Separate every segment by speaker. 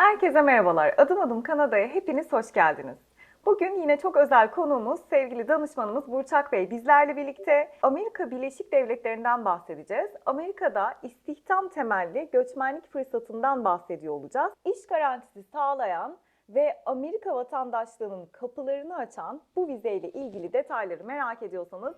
Speaker 1: Herkese merhabalar. Adım adım Kanada'ya hepiniz hoş geldiniz. Bugün yine çok özel konuğumuz, sevgili danışmanımız Burçak Bey bizlerle birlikte Amerika Birleşik Devletleri'nden bahsedeceğiz. Amerika'da istihdam temelli göçmenlik fırsatından bahsediyor olacağız. İş garantisi sağlayan ve Amerika vatandaşlığının kapılarını açan bu vizeyle ilgili detayları merak ediyorsanız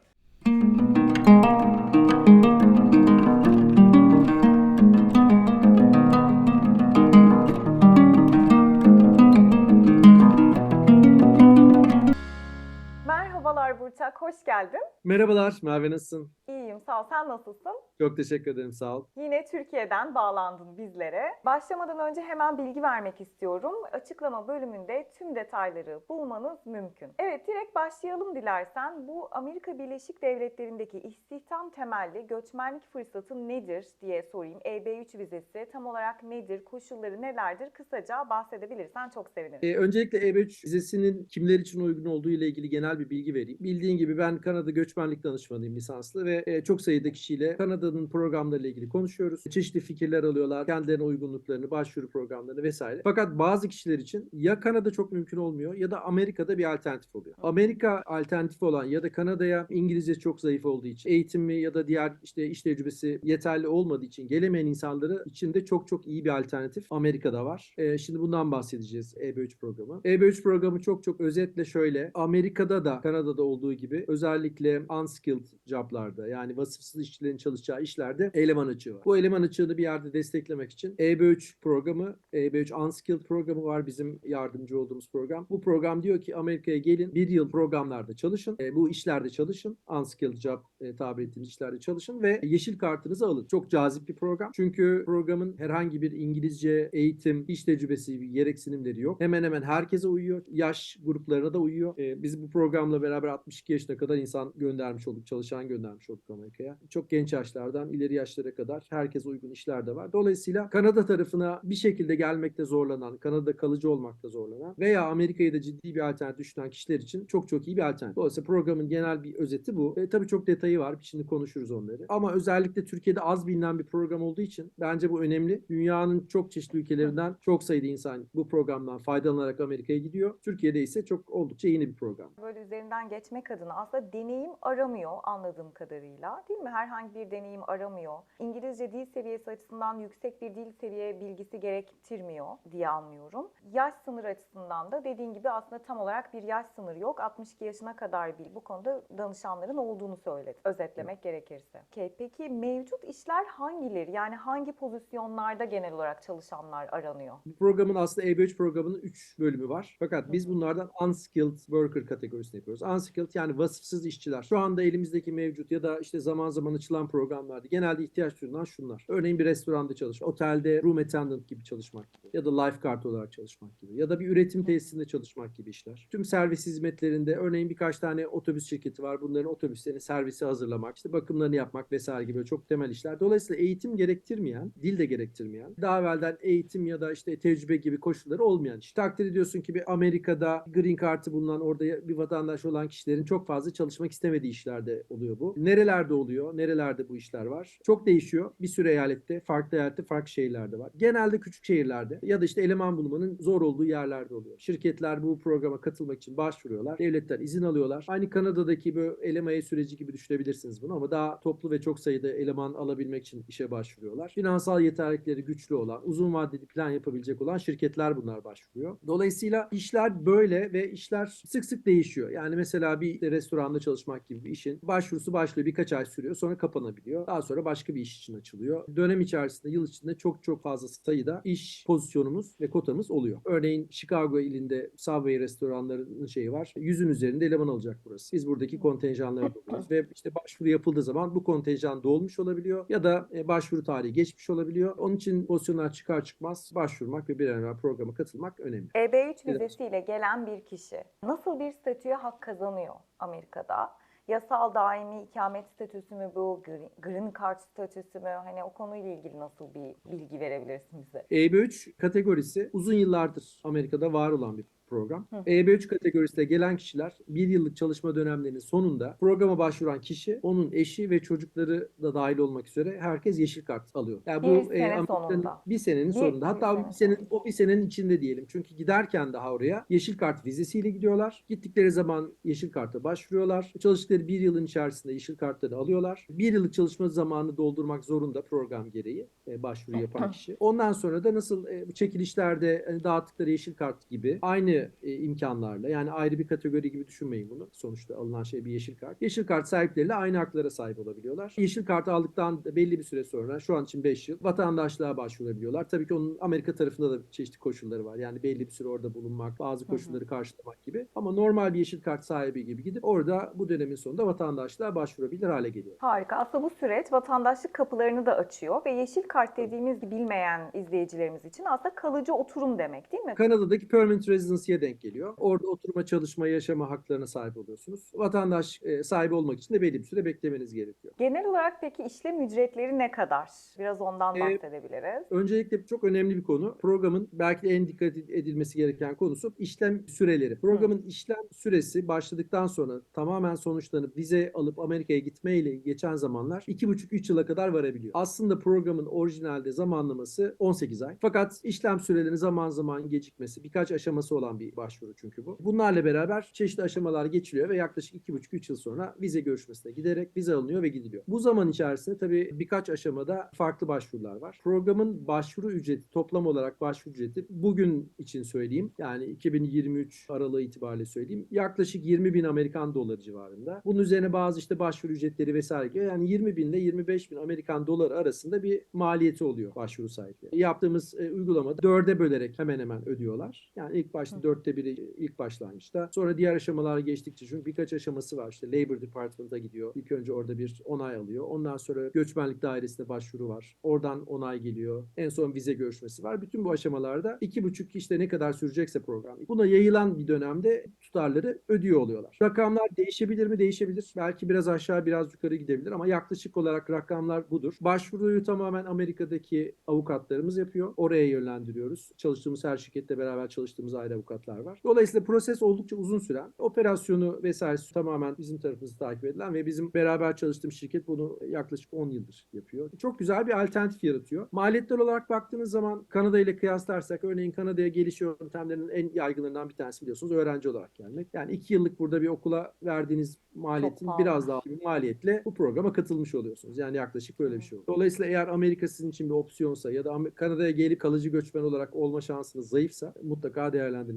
Speaker 1: Burçak, hoş geldin.
Speaker 2: Merhabalar, Merve nasılsın?
Speaker 1: İyiyim, sağ ol. Sen nasılsın?
Speaker 2: Çok teşekkür ederim, sağ ol.
Speaker 1: Yine Türkiye'den bağlandın bizlere. Başlamadan önce hemen bilgi vermek istiyorum. Açıklama bölümünde tüm detayları bulmanız mümkün. Evet, direkt başlayalım dilersen. Bu Amerika Birleşik Devletleri'ndeki istihdam temelli göçmenlik fırsatı nedir diye sorayım. EB3 vizesi tam olarak nedir, koşulları nelerdir? Kısaca bahsedebilirsen çok sevinirim.
Speaker 2: Ee, öncelikle EB3 vizesinin kimler için uygun olduğu ile ilgili genel bir bilgi vereyim. Bildiğin gibi ben Kanada göçmenlik danışmanıyım lisanslı ve e, çok sayıda kişiyle Kanada'nın programlarıyla ilgili konuşuyoruz. Çeşitli fikirler alıyorlar, kendilerine uygunluklarını, başvuru programlarını vesaire. Fakat bazı kişiler için ya Kanada çok mümkün olmuyor ya da Amerika'da bir alternatif oluyor. Amerika alternatif olan ya da Kanada'ya İngilizce çok zayıf olduğu için, eğitimi ya da diğer işte iş tecrübesi yeterli olmadığı için gelemeyen insanları için de çok çok iyi bir alternatif Amerika'da var. Ee, şimdi bundan bahsedeceğiz EB3 programı. EB3 programı çok çok özetle şöyle. Amerika'da da Kanada'da olduğu gibi özellikle unskilled joblarda yani vasıfsız işçilerin çalışacağı işlerde eleman açığı var. Bu eleman açığını bir yerde desteklemek için EB3 programı, EB3 unskilled programı var bizim yardımcı olduğumuz program. Bu program diyor ki Amerika'ya gelin bir yıl programlarda çalışın. E, bu işlerde çalışın. Unskilled job e, tabir ettiğimiz işlerde çalışın ve yeşil kartınızı alın. Çok cazip bir program. Çünkü programın herhangi bir İngilizce eğitim, iş tecrübesi gereksinimleri yok. Hemen hemen herkese uyuyor. Yaş gruplarına da uyuyor. E, biz bu programla beraber 62 yaşına kadar insan göndermiş olduk, çalışan göndermiş olduk Amerika'ya. Çok genç yaşlardan ileri yaşlara kadar herkese uygun işler de var. Dolayısıyla Kanada tarafına bir şekilde gelmekte zorlanan, Kanada'da kalıcı olmakta zorlanan veya Amerika'yı da ciddi bir alternatif düşünen kişiler için çok çok iyi bir alternatif. Dolayısıyla programın genel bir özeti bu. E, tabii çok detayı var. Şimdi konuşuruz onları. Ama özellikle Türkiye'de az bilinen bir program olduğu için bence bu önemli. Dünyanın çok çeşitli ülkelerinden çok sayıda insan bu programdan faydalanarak Amerika'ya gidiyor. Türkiye'de ise çok oldukça yeni bir program.
Speaker 1: Böyle üzerinden geçmek adına aslında deneyim aramıyor anladığım kadarıyla değil mi? Herhangi bir deneyim aramıyor. İngilizce dil seviyesi açısından yüksek bir dil seviye bilgisi gerektirmiyor diye anlıyorum. Yaş sınırı açısından da dediğin gibi aslında tam olarak bir yaş sınırı yok. 62 yaşına kadar bir bu konuda danışanların olduğunu söyledi. Özetlemek gerekirse. Okay, peki mevcut işler hangileri? Yani hangi pozisyonlarda genel olarak çalışanlar aranıyor?
Speaker 2: Bu programın aslında EB3 programının 3 bölümü var. Fakat biz bunlardan unskilled worker kategorisini yapıyoruz. Unskilled yani vasıfsız işçiler. Şu anda elimizdeki mevcut ya da işte zaman zaman açılan programlarda genelde ihtiyaç duyulan şunlar. Örneğin bir restoranda çalışmak, otelde room attendant gibi çalışmak gibi ya da lifeguard olarak çalışmak gibi ya da bir üretim tesisinde çalışmak gibi işler. Tüm servis hizmetlerinde örneğin birkaç tane otobüs şirketi var. Bunların otobüslerini servise hazırlamak, işte bakımlarını yapmak vesaire gibi çok temel işler. Dolayısıyla eğitim gerektirmeyen, dil de gerektirmeyen, daha evvelden eğitim ya da işte tecrübe gibi koşulları olmayan iş. Takdir ediyorsun ki bir Amerika'da green card'ı bulunan orada bir vatandaş olan kişilerin çok fazla çalışmak istemediği işlerde oluyor bu. Nerelerde oluyor? Nerelerde bu işler var? Çok değişiyor. Bir sürü eyalette, farklı eyalette, farklı şehirlerde var. Genelde küçük şehirlerde ya da işte eleman bulmanın zor olduğu yerlerde oluyor. Şirketler bu programa katılmak için başvuruyorlar. Devletler izin alıyorlar. Aynı Kanada'daki böyle elemaye süreci gibi düşünebilirsiniz bunu ama daha toplu ve çok sayıda eleman alabilmek için işe başvuruyorlar. Finansal yeterlilikleri güçlü olan, uzun vadeli plan yapabilecek olan şirketler bunlar başvuruyor. Dolayısıyla işler böyle ve işler sık sık değişiyor. Yani mesela bir restoranda çalışmak gibi bir işin başvurusu başlıyor birkaç ay sürüyor sonra kapanabiliyor. Daha sonra başka bir iş için açılıyor. Dönem içerisinde yıl içinde çok çok fazla sayıda iş pozisyonumuz ve kotamız oluyor. Örneğin Chicago ilinde Subway restoranlarının şeyi var. Yüzün üzerinde eleman alacak burası. Biz buradaki kontenjanları doluyoruz ve işte başvuru yapıldığı zaman bu kontenjan dolmuş olabiliyor ya da e, başvuru tarihi geçmiş olabiliyor. Onun için pozisyonlar çıkar çıkmaz başvurmak ve bir an evvel programa katılmak önemli.
Speaker 1: EB3
Speaker 2: Evet.
Speaker 1: vizesiyle gelen bir kişi nasıl bir statüye hak kazanıyor Amerika'da? Yasal daimi ikamet statüsü mü bu? Green- card statüsü mü? Hani o konuyla ilgili nasıl bir bilgi verebilirsin bize?
Speaker 2: EB3 kategorisi uzun yıllardır Amerika'da var olan bir program.
Speaker 1: Hı hı.
Speaker 2: EB3 kategorisine gelen kişiler bir yıllık çalışma dönemlerinin sonunda programa başvuran kişi, onun eşi ve çocukları da dahil olmak üzere herkes yeşil kart alıyor. Yani
Speaker 1: Bir
Speaker 2: bu
Speaker 1: sene sonunda.
Speaker 2: bir senenin
Speaker 1: Bir-
Speaker 2: sonunda.
Speaker 1: bir
Speaker 2: Hatta
Speaker 1: sene
Speaker 2: bir senenin, o bir senenin içinde diyelim. Çünkü giderken daha oraya yeşil kart vizesiyle gidiyorlar. Gittikleri zaman yeşil karta başvuruyorlar. Çalıştıkları bir yılın içerisinde yeşil kartları alıyorlar. Bir yıllık çalışma zamanı doldurmak zorunda program gereği e, başvuru yapan kişi. Ondan sonra da nasıl e, bu çekilişlerde hani dağıttıkları yeşil kart gibi aynı e, imkanlarla yani ayrı bir kategori gibi düşünmeyin bunu. Sonuçta alınan şey bir yeşil kart. Yeşil kart sahipleriyle aynı haklara sahip olabiliyorlar. Yeşil kartı aldıktan belli bir süre sonra şu an için 5 yıl vatandaşlığa başvurabiliyorlar. Tabii ki onun Amerika tarafında da çeşitli koşulları var. Yani belli bir süre orada bulunmak, bazı koşulları karşılamak gibi. Ama normal bir yeşil kart sahibi gibi gidip orada bu dönemin sonunda vatandaşlığa başvurabilir hale geliyor.
Speaker 1: Harika. Aslında bu süreç vatandaşlık kapılarını da açıyor ve yeşil kart dediğimiz bilmeyen izleyicilerimiz için aslında kalıcı oturum demek değil mi?
Speaker 2: Kanada'daki permanent residency'ye denk geliyor. Orada oturma, çalışma, yaşama haklarına sahip oluyorsunuz. Vatandaş e, sahibi olmak için de belli bir süre beklemeniz gerekiyor.
Speaker 1: Genel olarak peki işlem ücretleri ne kadar? Biraz ondan
Speaker 2: Ee,
Speaker 1: bahsedebiliriz.
Speaker 2: Öncelikle çok önemli bir konu. Programın belki de en dikkat edilmesi gereken konusu işlem süreleri. Programın işlem süresi başladıktan sonra tamamen sonuçlanıp vize alıp Amerika'ya gitmeyle geçen zamanlar 2,5-3 yıla kadar varabiliyor. Aslında programın orijinalde zamanlaması 18 ay. Fakat işlem sürelerinin zaman zaman gecikmesi, birkaç aşaması olan bir başvuru çünkü bu. Bunlarla beraber çeşitli aşamalar geçiliyor ve yaklaşık 2,5-3 yıl sonra vize görüşmesine giderek vize alınıyor ve gidiliyor. Bu zaman içerisinde tabii birkaç aşamada farklı başvurular var. Programın başvuru ücreti, toplam olarak başvuru ücreti bugün için söyleyeyim. Yani 2023 aralığı itibariyle söyleyeyim. Yaklaşık 20 bin Amerikan doları civarında. Bunun üzerine bazı işte başvuru ücretleri vesaire geliyor. Yani 20 bin ile 25 bin Amerikan doları arasında bir maliyeti oluyor başvuru sahipleri. Yaptığımız e, uygulamada dörde bölerek hemen hemen ödüyorlar. Yani ilk başta. Dörtte biri ilk başlangıçta. Sonra diğer aşamalar geçtikçe çünkü birkaç aşaması var. İşte Labor Department'a gidiyor. İlk önce orada bir onay alıyor. Ondan sonra göçmenlik dairesine başvuru var. Oradan onay geliyor. En son vize görüşmesi var. Bütün bu aşamalarda iki buçuk işte ne kadar sürecekse program. Buna yayılan bir dönemde tutarları ödüyor oluyorlar. Rakamlar değişebilir mi? Değişebilir. Belki biraz aşağı biraz yukarı gidebilir ama yaklaşık olarak rakamlar budur. Başvuruyu tamamen Amerika'daki avukatlarımız yapıyor. Oraya yönlendiriyoruz. Çalıştığımız her şirkette beraber çalıştığımız ayrı avukatlar var. Dolayısıyla proses oldukça uzun süren. Operasyonu vesairesi tamamen bizim tarafımızda takip edilen ve bizim beraber çalıştığımız şirket bunu yaklaşık 10 yıldır yapıyor. Çok güzel bir alternatif yaratıyor. Maliyetler olarak baktığınız zaman Kanada ile kıyaslarsak örneğin Kanada'ya geliş yöntemlerinin en yaygınlarından bir tanesi biliyorsunuz öğrenci olarak gelmek. Yani 2 yıllık burada bir okula verdiğiniz maliyetin biraz daha bir maliyetle bu programa katılmış oluyorsunuz. Yani yaklaşık böyle bir şey oluyor. Dolayısıyla eğer Amerika sizin için bir opsiyonsa ya da Kanada'ya gelip kalıcı göçmen olarak olma şansınız zayıfsa mutlaka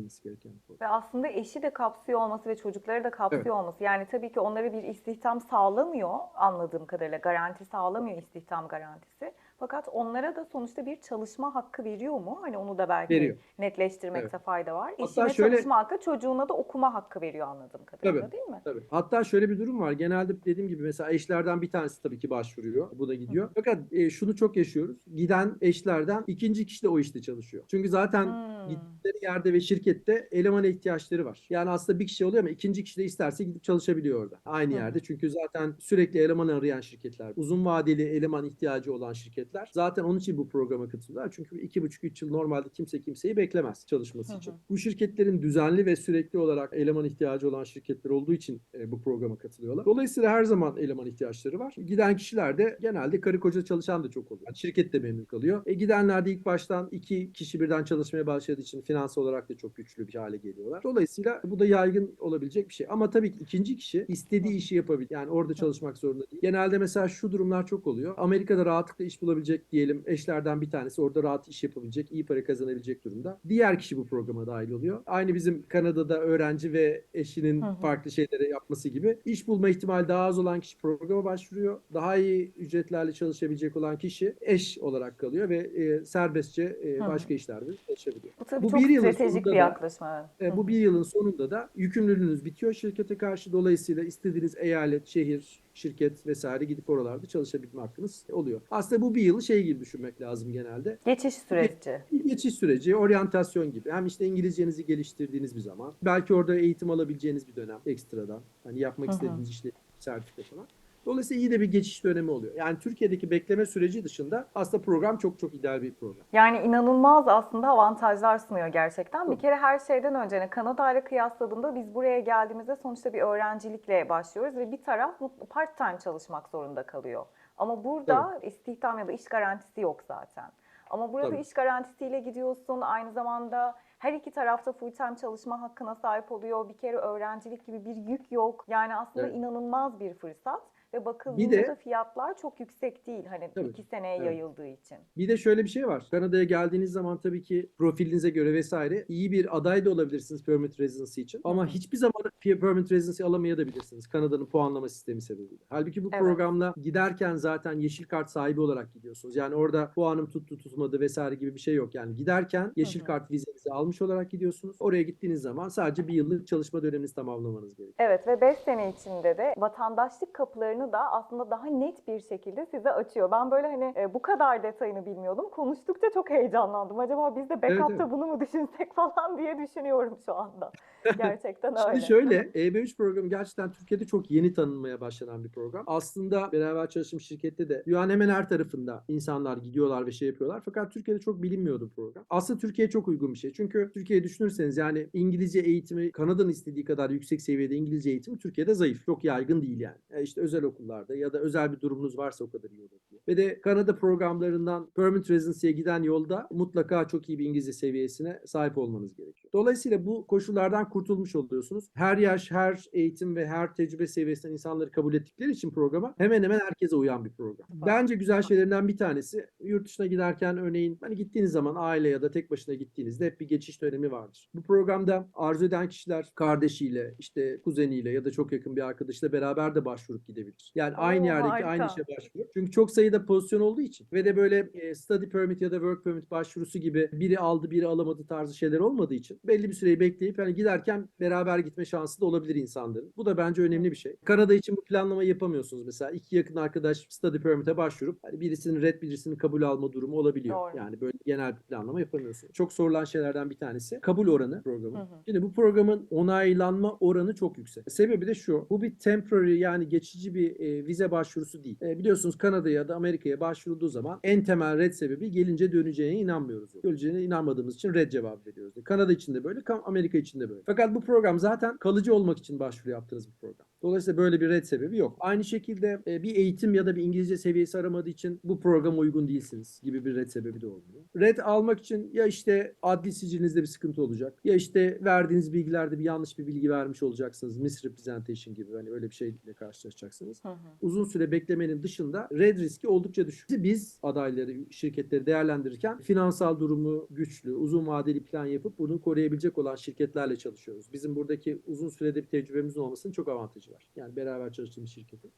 Speaker 2: değerlendirilmesi gereken program.
Speaker 1: Ve aslında eşi de kapsıyor olması ve çocukları da kapsıyor olması. Yani tabii ki onlara bir istihdam sağlamıyor anladığım kadarıyla. Garanti sağlamıyor istihdam garantisi. Fakat onlara da sonuçta bir çalışma hakkı veriyor mu? Hani onu da belki
Speaker 2: Veriyor.
Speaker 1: netleştirmekte fayda var.
Speaker 2: Hatta
Speaker 1: Eşine
Speaker 2: şöyle-
Speaker 1: çalışma hakkı, çocuğuna da okuma hakkı veriyor anladığım kadarıyla
Speaker 2: Tabii.
Speaker 1: değil mi?
Speaker 2: Tabii. Hatta şöyle bir durum var. Genelde dediğim gibi mesela eşlerden bir tanesi tabii ki başvuruyor. Bu da gidiyor. Fakat e, şunu çok yaşıyoruz. Giden eşlerden ikinci kişi de o işte çalışıyor. Çünkü zaten
Speaker 1: Hmm.
Speaker 2: gittikleri yerde ve şirkette elemana ihtiyaçları var. Yani aslında bir kişi oluyor ama ikinci kişi de isterse gidip çalışabiliyor orada. Aynı
Speaker 1: Hı.
Speaker 2: yerde. Çünkü zaten sürekli eleman arayan şirketler, uzun vadeli eleman ihtiyacı olan şirketler zaten onun için bu programa katılıyorlar. Çünkü iki buçuk üç yıl normalde kimse kimseyi beklemez çalışması
Speaker 1: Hı hı.
Speaker 2: için. Bu şirketlerin düzenli ve sürekli olarak eleman ihtiyacı olan şirketler olduğu için e, bu programa katılıyorlar. Dolayısıyla her zaman eleman ihtiyaçları var. Giden kişiler de genelde karı koca çalışan da çok oluyor. Yani şirket de memnun kalıyor. E, gidenler de ilk baştan iki kişi birden çalışmaya başladığı için finansal olarak da çok güçlü bir hale geliyorlar. Dolayısıyla bu da yaygın olabilecek bir şey. Ama tabii ki ikinci kişi istediği işi yapabilir. Yani orada çalışmak zorunda değil. Genelde mesela şu durumlar çok oluyor. Amerika'da rahatlıkla iş bulabilecek diyelim eşlerden bir tanesi orada rahat iş yapabilecek, iyi para kazanabilecek durumda. Diğer kişi bu programa dahil oluyor. Aynı bizim Kanada'da öğrenci ve eşinin
Speaker 1: Hı hı.
Speaker 2: farklı şeyleri yapması gibi. İş bulma ihtimali daha az olan kişi programa başvuruyor. Daha iyi ücretlerle çalışabilecek olan kişi eş olarak kalıyor ve e, serbestçe e,
Speaker 1: Hı hı.
Speaker 2: başka işlerde çalışabiliyor.
Speaker 1: Bu tabii
Speaker 2: Bu
Speaker 1: çok
Speaker 2: bir yılın
Speaker 1: stratejik bir yaklaşım.
Speaker 2: E, bu bir yılın sonunda da yükümlülüğünüz bitiyor şirkete karşı. Dolayısıyla istediğiniz eyalet, şehir, şirket vesaire gidip oralarda çalışabilme hakkınız oluyor. Aslında bu bir yılı şey gibi düşünmek lazım genelde.
Speaker 1: Geçiş süreci.
Speaker 2: Geçiş süreci, oryantasyon gibi. Hem işte İngilizcenizi geliştirdiğiniz bir zaman. Belki orada eğitim alabileceğiniz bir dönem ekstradan. Hani yapmak istediğiniz işle sertifika falan. Dolayısıyla iyi de bir geçiş dönemi oluyor. Yani Türkiye'deki bekleme süreci dışında aslında program çok çok ideal bir program.
Speaker 1: Yani inanılmaz aslında avantajlar sunuyor gerçekten. Bir kere her şeyden önce Kanada ile kıyasladığında biz buraya geldiğimizde sonuçta bir öğrencilikle başlıyoruz ve bir taraf part time çalışmak zorunda kalıyor. Ama burada istihdam ya da iş garantisi yok zaten. Ama burada
Speaker 2: Tabii.
Speaker 1: iş garantisiyle gidiyorsun. Aynı zamanda her iki tarafta full time çalışma hakkına sahip oluyor. Bir kere öğrencilik gibi bir yük yok. Yani aslında
Speaker 2: Evet.
Speaker 1: inanılmaz bir fırsat. Ve bakıldığında
Speaker 2: Bir de-
Speaker 1: da fiyatlar çok yüksek değil. Hani
Speaker 2: Tabii.
Speaker 1: iki seneye
Speaker 2: Evet.
Speaker 1: yayıldığı için.
Speaker 2: Bir de şöyle bir şey var. Kanada'ya geldiğiniz zaman tabii ki profilinize göre vesaire iyi bir aday da olabilirsiniz permanent residency için. Ama hiçbir zaman permanent residency alamayabilirsiniz Kanada'nın puanlama sistemi sebebiyle. Halbuki bu
Speaker 1: Evet.
Speaker 2: programla giderken zaten yeşil kart sahibi olarak gidiyorsunuz. Yani orada puanım tuttu tutmadı vesaire gibi bir şey yok. Yani giderken yeşil
Speaker 1: hı.
Speaker 2: kart vizenizi almış olarak gidiyorsunuz. Oraya gittiğiniz zaman sadece bir yıllık çalışma döneminizi tamamlamanız gerekiyor.
Speaker 1: Evet ve 5 sene içinde de vatandaşlık kapılarını da aslında daha net bir şekilde size açıyor. Ben böyle hani e, bu kadar detayını bilmiyordum. Konuştukça çok heyecanlandım. Acaba biz de backup'ta
Speaker 2: evet.
Speaker 1: bunu mu düşünsek falan diye düşünüyorum şu anda. Gerçekten öyle.
Speaker 2: Şimdi şöyle, EB3 programı gerçekten Türkiye'de çok yeni tanınmaya başlanan bir program. Aslında beraber çalıştığım şirkette de dünyanın hemen her tarafında insanlar gidiyorlar ve şey yapıyorlar. Fakat Türkiye'de çok bilinmiyordu program. Aslında Türkiye'ye çok uygun bir şey. Çünkü Türkiye'yi düşünürseniz yani İngilizce eğitimi Kanada'nın istediği kadar yüksek seviyede İngilizce eğitimi Türkiye'de zayıf. Çok yaygın değil yani. E işte özel okullarda ya da özel bir durumunuz varsa o kadar iyi olur diye. Ve de Kanada programlarından permanent residency'ye giden yolda mutlaka çok iyi bir İngilizce seviyesine sahip olmanız gerekiyor. Dolayısıyla bu koşullardan kurtulmuş oluyorsunuz. Her yaş, her eğitim ve her tecrübe seviyesinden insanları kabul ettikleri için programa hemen hemen herkese uyan bir program. Bence güzel şeylerinden bir tanesi yurt dışına giderken örneğin hani gittiğiniz zaman aile ya da tek başına gittiğinizde hep bir geçiş dönemi vardır. Bu programda arzu eden kişiler kardeşiyle, işte kuzeniyle ya da çok yakın bir arkadaşıyla beraber de başvurup gidebilir. Yani aynı
Speaker 1: Oo,
Speaker 2: yerdeki
Speaker 1: harika.
Speaker 2: aynı işe başvurup. Çünkü çok sayıda pozisyon olduğu için ve de böyle e, study permit ya da work permit başvurusu gibi biri aldı biri alamadı tarzı şeyler olmadığı için belli bir süreyi bekleyip hani giderken beraber gitme şansı da olabilir insanların. Bu da bence önemli bir şey. Kanada için bu planlamayı yapamıyorsunuz mesela. iki yakın arkadaş study permit'e başvurup hani birisinin red birisinin kabul alma durumu olabiliyor.
Speaker 1: Doğru.
Speaker 2: Yani böyle genel bir planlama yapamıyorsunuz. Çok sorulan şeylerden bir tanesi kabul oranı programın.
Speaker 1: Hı hı.
Speaker 2: Şimdi bu programın onaylanma oranı çok yüksek. Sebebi de şu. Bu bir temporary yani geçici bir e, vize başvurusu değil. E, biliyorsunuz Kanada'ya ya da Amerika'ya başvurulduğu zaman en temel red sebebi gelince döneceğine inanmıyoruz. Döneceğine inanmadığımız için red cevabı veriyoruz. Kanada için de böyle, Amerika için de böyle. Fakat bu program zaten kalıcı olmak için başvuru yaptığınız bir program. Dolayısıyla böyle bir red sebebi yok. Aynı şekilde e, bir eğitim ya da bir İngilizce seviyesi aramadığı için bu programa uygun değilsiniz gibi bir red sebebi de olmuyor. Red almak için ya işte adli sicilinizde bir sıkıntı olacak ya işte verdiğiniz bilgilerde bir yanlış bir bilgi vermiş olacaksınız. Misrepresentation gibi hani öyle bir şeyle karşılaşacaksınız.
Speaker 1: Hı hı.
Speaker 2: Uzun süre beklemenin dışında red riski oldukça düşük. Biz adayları, şirketleri değerlendirirken finansal durumu güçlü, uzun vadeli plan yapıp bunu koruyabilecek olan şirketlerle çalışıyoruz. Bizim buradaki uzun sürede bir tecrübemizin olmasının çok avantajı var. Yani beraber çalıştığımız şirketin.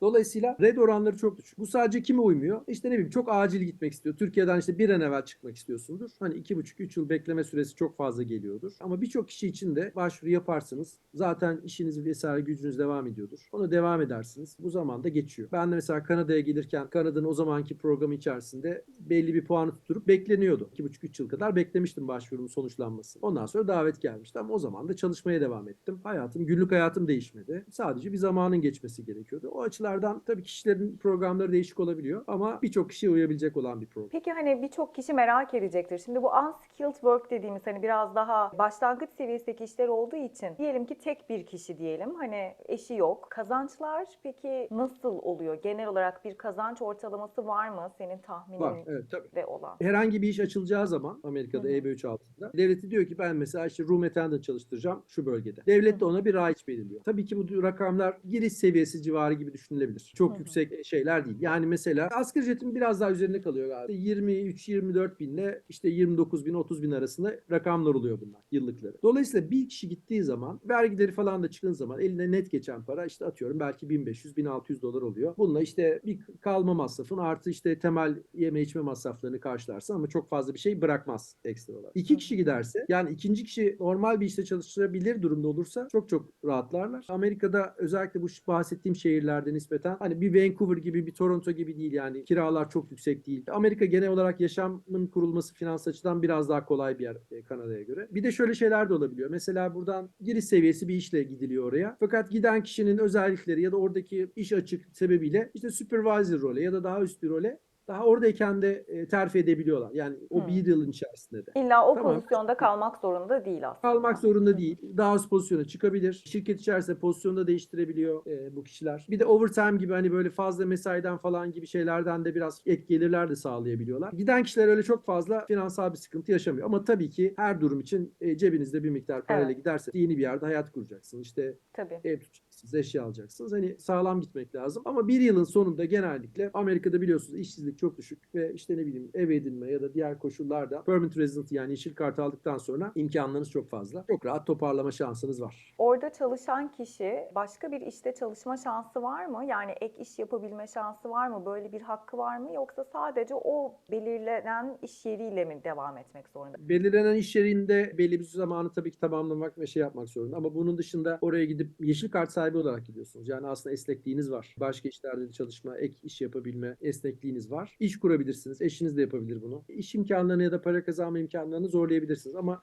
Speaker 2: Dolayısıyla red oranları çok düşük. Bu sadece kime uymuyor? İşte ne bileyim çok acil gitmek istiyor. Türkiye'den işte bir an evvel çıkmak istiyorsundur. Hani iki buçuk, üç yıl bekleme süresi çok fazla geliyordur. Ama birçok kişi için de başvuru yaparsınız. Zaten işiniz vesaire gücünüz devam ediyordur. Ona devam edersiniz. Bu zaman da geçiyor. Ben de mesela Kanada'ya gelirken Kanada'nın o zamanki programı içerisinde belli bir puanı tutturup bekleniyordu. İki buçuk, üç yıl kadar beklemiştim başvurumun sonuçlanması. Ondan sonra davet gelmişti ama o zaman da çalışmaya devam ettim. Hayatım, günlük hayatım değişmedi. Sadece bir zamanın geçmesi gerekiyordu. O açılardan tabii kişilerin programları değişik olabiliyor ama birçok kişiye uyabilecek olan bir program.
Speaker 1: Peki hani birçok kişi merak edecektir. Şimdi bu unskilled work dediğimiz hani biraz daha başlangıç seviyesindeki işler olduğu için diyelim ki tek bir kişi diyelim hani eşi yok. Kazançlar peki nasıl oluyor? Genel olarak bir kazanç ortalaması var mı senin tahminin
Speaker 2: Var, evet tabii.
Speaker 1: de olan?
Speaker 2: Herhangi bir iş açılacağı zaman Amerika'da
Speaker 1: Hı hı.
Speaker 2: EB3 altında devleti diyor ki ben mesela işte room attendant çalıştıracağım şu bölgede. Devlet de ona bir raiç belirliyor. Tabii ki bu rakamlar giriş seviyesi civarı gibi düşünülebilir. Çok
Speaker 1: Hı hı.
Speaker 2: yüksek şeyler değil. Yani mesela asgari ücretin biraz daha üzerinde kalıyor galiba. 23-24 binle işte 29 bin 30 bin arasında rakamlar oluyor bunlar yıllıkları. Dolayısıyla bir kişi gittiği zaman vergileri falan da çıktığın zaman eline net geçen para işte atıyorum belki 1500-1600 dolar oluyor. Bununla işte bir kalma masrafın artı işte temel yeme içme masraflarını karşılarsın ama çok fazla bir şey bırakmaz ekstra olarak. İki kişi giderse yani ikinci kişi normal bir işte çalıştırabilir durumda olursa çok çok rahatlarlar. Amerika'da özellikle bu bahsettiğim şehirlerde nispeten nispeten hani bir Vancouver gibi bir Toronto gibi değil yani kiralar çok yüksek değil. Amerika genel olarak yaşamın kurulması finans açıdan biraz daha kolay bir yer e, Kanada'ya göre. Bir de şöyle şeyler de olabiliyor. Mesela buradan giriş seviyesi bir işle gidiliyor oraya. Fakat giden kişinin özellikleri ya da oradaki iş açık sebebiyle işte supervisor role ya da daha üst bir role daha oradayken de e, terfi edebiliyorlar. Yani o
Speaker 1: Hmm.
Speaker 2: bir yılın içerisinde de.
Speaker 1: İlla o
Speaker 2: Tamam.
Speaker 1: pozisyonda kalmak zorunda değil aslında.
Speaker 2: Kalmak zorunda değil. Daha üst pozisyona çıkabilir. Şirket içerisinde pozisyonu da değiştirebiliyor e, bu kişiler. Bir de overtime gibi hani böyle fazla mesaiden falan gibi şeylerden de biraz ek gelirler de sağlayabiliyorlar. Giden kişiler öyle çok fazla finansal bir sıkıntı yaşamıyor. Ama tabii ki her durum için e, cebinizde bir miktar parayla
Speaker 1: Evet.
Speaker 2: giderse yeni bir yerde hayat kuracaksın. İşte
Speaker 1: Tabii.
Speaker 2: ev tutacaksınız, eşya alacaksınız. Hani sağlam gitmek lazım. Ama bir yılın sonunda genellikle Amerika'da biliyorsunuz işsizlik çok düşük ve işte ne bileyim ev edinme ya da diğer koşullarda permanent resident yani yeşil kart aldıktan sonra imkanlarınız çok fazla. Çok rahat toparlama şansınız var.
Speaker 1: Orada çalışan kişi başka bir işte çalışma şansı var mı? Yani ek iş yapabilme şansı var mı? Böyle bir hakkı var mı? Yoksa sadece o belirlenen iş yeriyle mi devam etmek zorunda?
Speaker 2: Belirlenen iş yerinde belli bir zamanı tabii ki tamamlamak ve şey yapmak zorunda. Ama bunun dışında oraya gidip yeşil kart sahibi olarak gidiyorsunuz. Yani aslında esnekliğiniz var. Başka işlerde de çalışma, ek iş yapabilme esnekliğiniz var. İş kurabilirsiniz. Eşiniz de yapabilir bunu. İş imkanlarını ya da para kazanma imkanlarını zorlayabilirsiniz. Ama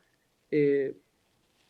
Speaker 2: e,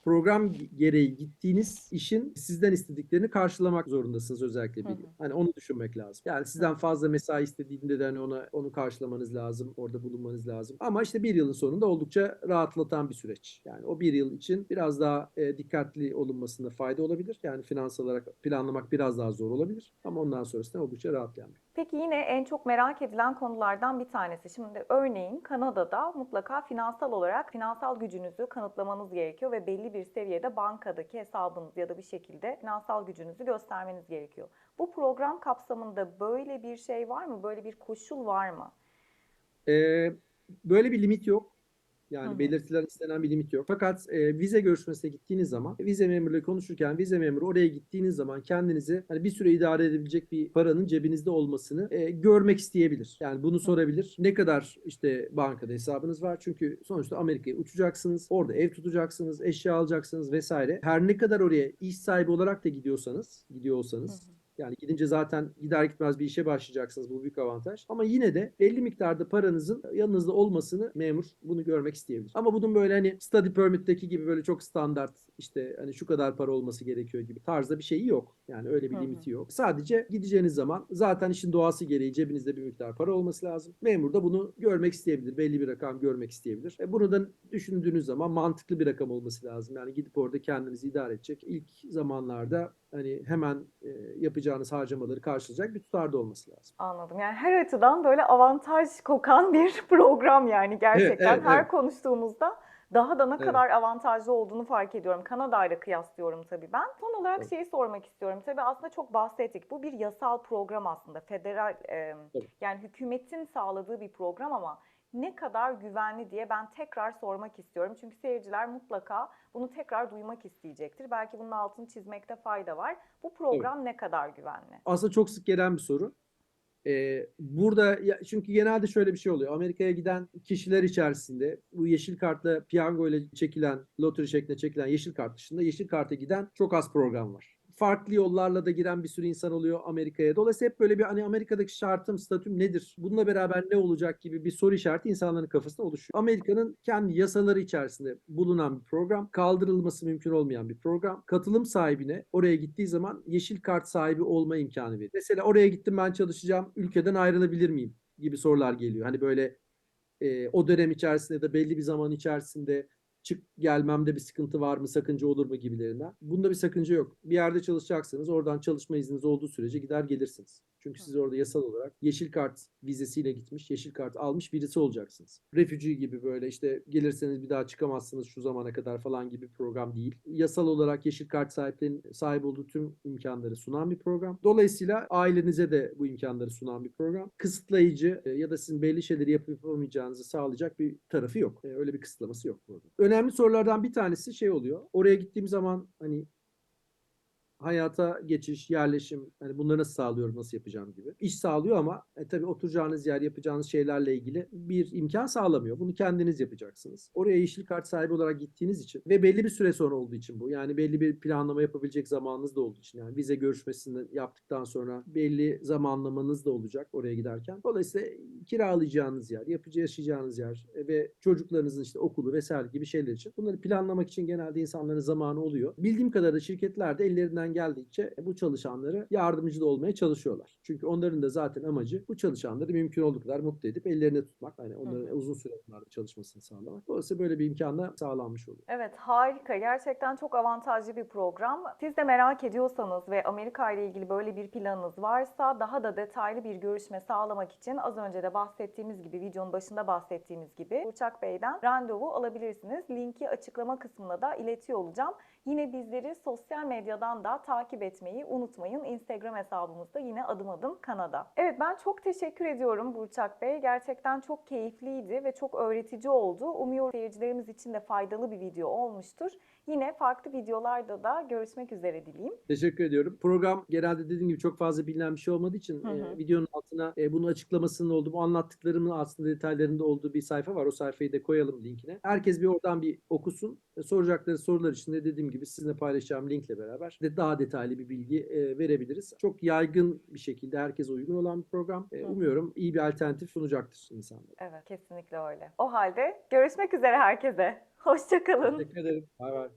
Speaker 2: program gereği gittiğiniz işin sizden istediklerini karşılamak zorundasınız özellikle bir. Hani onu düşünmek lazım. Yani sizden fazla mesai istediğinde de hani ona onu karşılamanız lazım. Orada bulunmanız lazım. Ama işte bir yılın sonunda oldukça rahatlatan bir süreç. Yani o bir yıl için biraz daha e, dikkatli olunmasında fayda olabilir. Yani finansal olarak planlamak biraz daha zor olabilir. Ama ondan sonrasında oldukça rahatlayan bir.
Speaker 1: Peki yine en çok merak edilen konulardan bir tanesi. Şimdi örneğin Kanada'da mutlaka finansal olarak finansal gücünüzü kanıtlamanız gerekiyor ve belli bir seviyede bankadaki hesabınız ya da bir şekilde finansal gücünüzü göstermeniz gerekiyor. Bu program kapsamında böyle bir şey var mı? Böyle bir koşul var mı?
Speaker 2: Ee, böyle bir limit yok. Yani
Speaker 1: Hı
Speaker 2: belirtilen istenen bir limit yok. Fakat e, vize görüşmesine gittiğiniz zaman vize memuruyla konuşurken vize memuru oraya gittiğiniz zaman kendinizi hani bir süre idare edebilecek bir paranın cebinizde olmasını e, görmek isteyebilir. Yani bunu sorabilir. Ne kadar işte bankada hesabınız var? Çünkü sonuçta Amerika'ya uçacaksınız. Orada ev tutacaksınız, eşya alacaksınız vesaire. Her ne kadar oraya iş sahibi olarak da gidiyorsanız, gidiyor olsanız
Speaker 1: Hı hı.
Speaker 2: Yani gidince zaten gider gitmez bir işe başlayacaksınız. Bu büyük avantaj. Ama yine de belli miktarda paranızın yanınızda olmasını memur bunu görmek isteyebilir. Ama bunun böyle hani study permit'teki gibi böyle çok standart işte hani şu kadar para olması gerekiyor gibi tarzda bir şeyi yok. Yani öyle bir limiti yok. Sadece gideceğiniz zaman zaten işin doğası gereği cebinizde bir miktar para olması lazım. Memur da bunu görmek isteyebilir. Belli bir rakam görmek isteyebilir. E bunu da düşündüğünüz zaman mantıklı bir rakam olması lazım. Yani gidip orada kendinizi idare edecek. İlk zamanlarda hani hemen e, yapacağınız harcamaları karşılayacak bir tutarda olması lazım.
Speaker 1: Anladım. Yani her açıdan böyle avantaj kokan bir program yani gerçekten.
Speaker 2: evet,
Speaker 1: her
Speaker 2: evet.
Speaker 1: konuştuğumuzda daha da ne
Speaker 2: Evet.
Speaker 1: kadar avantajlı olduğunu fark ediyorum. Kanada ile kıyaslıyorum tabii ben. Son olarak
Speaker 2: Tabii.
Speaker 1: şeyi sormak istiyorum. Tabii aslında çok bahsettik. Bu bir yasal program aslında. Federal e,
Speaker 2: Tabii.
Speaker 1: yani hükümetin sağladığı bir program ama ne kadar güvenli diye ben tekrar sormak istiyorum. Çünkü seyirciler mutlaka bunu tekrar duymak isteyecektir. Belki bunun altını çizmekte fayda var. Bu program ne kadar güvenli?
Speaker 2: Aslında çok sık gelen bir soru. Ee, burada çünkü genelde şöyle bir şey oluyor. Amerika'ya giden kişiler içerisinde bu yeşil kartla piyango ile çekilen, loteri şeklinde çekilen yeşil kart dışında yeşil karta giden çok az program var. Farklı yollarla da giren bir sürü insan oluyor Amerika'ya. Dolayısıyla hep böyle bir hani Amerika'daki şartım, statüm nedir? Bununla beraber ne olacak gibi bir soru işareti insanların kafasında oluşuyor. Amerika'nın kendi yasaları içerisinde bulunan bir program, kaldırılması mümkün olmayan bir program. Katılım sahibine oraya gittiği zaman yeşil kart sahibi olma imkanı veriyor. Mesela oraya gittim ben çalışacağım, ülkeden ayrılabilir miyim? gibi sorular geliyor. Hani böyle e, o dönem içerisinde de belli bir zaman içerisinde çık gelmemde bir sıkıntı var mı, sakınca olur mu gibilerinden. Bunda bir sakınca yok. Bir yerde çalışacaksınız, oradan çalışma izniniz olduğu sürece gider gelirsiniz. Çünkü siz orada yasal olarak yeşil kart vizesiyle gitmiş, yeşil kart almış birisi olacaksınız. Refugee gibi böyle işte gelirseniz bir daha çıkamazsınız şu zamana kadar falan gibi bir program değil. Yasal olarak yeşil kart sahiplerinin sahip olduğu tüm imkanları sunan bir program. Dolayısıyla ailenize de bu imkanları sunan bir program. Kısıtlayıcı e, ya da sizin belli şeyleri yapıp yapamayacağınızı sağlayacak bir tarafı yok. E, Öyle bir kısıtlaması yok burada. Önemli sorulardan bir tanesi şey oluyor. Oraya gittiğim zaman hani hayata geçiş, yerleşim, hani bunları nasıl sağlıyorum, nasıl yapacağım gibi. İş sağlıyor ama e, tabii oturacağınız yer, yapacağınız şeylerle ilgili bir imkan sağlamıyor. Bunu kendiniz yapacaksınız. Oraya yeşil kart sahibi olarak gittiğiniz için ve belli bir süre sonra olduğu için bu. Yani belli bir planlama yapabilecek zamanınız da olduğu için. Yani vize görüşmesini yaptıktan sonra belli zamanlamanız da olacak oraya giderken. Dolayısıyla kiralayacağınız yer, yapıcı yaşayacağınız yer e, ve çocuklarınızın işte okulu vesaire gibi şeyler için bunları planlamak için genelde insanların zamanı oluyor. Bildiğim kadarıyla şirketler de ellerinden geldikçe bu çalışanları yardımcı da olmaya çalışıyorlar. Çünkü onların da zaten amacı bu çalışanları mümkün olduğu kadar mutlu edip ellerine tutmak. Hani onların uzun süre bunlarda çalışmasını sağlamak. Dolayısıyla böyle bir imkanla sağlanmış oluyor.
Speaker 1: Evet harika. Gerçekten çok avantajlı bir program. Siz de merak ediyorsanız ve Amerika ile ilgili böyle bir planınız varsa daha da detaylı bir görüşme sağlamak için az önce de bahsettiğimiz gibi videonun başında bahsettiğimiz gibi Burçak Bey'den randevu alabilirsiniz. Linki açıklama kısmına da iletiyor olacağım. Yine bizleri sosyal medyadan da takip etmeyi unutmayın. Instagram hesabımızda yine adım adım Kanada. Evet ben çok teşekkür ediyorum Burçak Bey. Gerçekten çok keyifliydi ve çok öğretici oldu. Umuyorum seyircilerimiz için de faydalı bir video olmuştur. Yine farklı videolarda da görüşmek üzere dileyim.
Speaker 2: Teşekkür ediyorum. Program genelde dediğim gibi çok fazla bilinen bir şey olmadığı için
Speaker 1: Hı hı.
Speaker 2: e, videonun altına e, bunun açıklamasının olduğu, bu anlattıklarımın aslında detaylarında olduğu bir sayfa var. O sayfayı da koyalım linkine. Herkes bir oradan bir okusun. E, soracakları sorular için de dediğim gibi sizinle paylaşacağım linkle beraber de daha detaylı bir bilgi e, verebiliriz. Çok yaygın bir şekilde herkese uygun olan bir program. E, umuyorum iyi bir alternatif sunacaktır insanlara.
Speaker 1: Evet kesinlikle öyle. O halde görüşmek üzere herkese. Hoşçakalın.
Speaker 2: Teşekkür ederim. Bay bay.